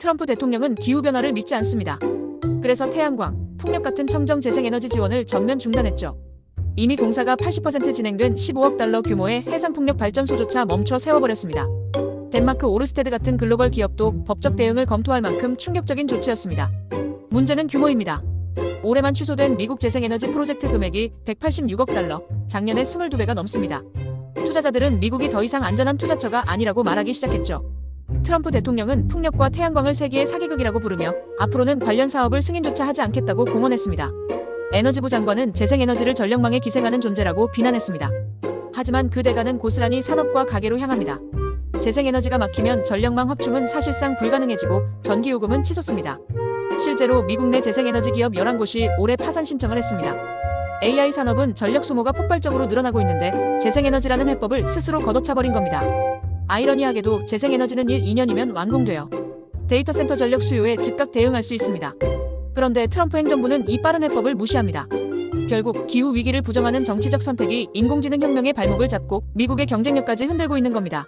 트럼프 대통령은 기후변화를 믿지 않습니다. 그래서 태양광, 풍력 같은 청정 재생에너지 지원을 전면 중단했죠. 이미 공사가 80% 진행된 15억 달러 규모의 해상풍력 발전소조차 멈춰 세워버렸습니다. 덴마크 오르스테드 같은 글로벌 기업도 법적 대응을 검토할 만큼 충격적인 조치였습니다. 문제는 규모입니다. 올해만 취소된 미국 재생에너지 프로젝트 금액이 186억 달러, 작년에 22배가 넘습니다. 투자자들은 미국이 더 이상 안전한 투자처가 아니라고 말하기 시작했죠. 트럼프 대통령은 풍력과 태양광을 세계의 사기극이라고 부르며 앞으로는 관련 사업을 승인조차 하지 않겠다고 공언했습니다. 에너지부 장관은 재생에너지를 전력망에 기생하는 존재라고 비난했습니다. 하지만 그 대가는 고스란히 산업과 가계로 향합니다. 재생에너지가 막히면 전력망 확충은 사실상 불가능해지고 전기요금은 치솟습니다. 실제로 미국 내 재생에너지 기업 11곳이 올해 파산 신청을 했습니다. AI 산업은 전력 소모가 폭발적으로 늘어나고 있는데 재생에너지라는 해법을 스스로 걷어차버린 겁니다. 아이러니하게도 재생에너지는 1, 2년이면 완공돼요. 데이터 센터 전력 수요에 즉각 대응할 수 있습니다. 그런데 트럼프 행정부는 이 빠른 해법을 무시합니다. 결국 기후 위기를 부정하는 정치적 선택이 인공지능 혁명의 발목을 잡고 미국의 경쟁력까지 흔들고 있는 겁니다.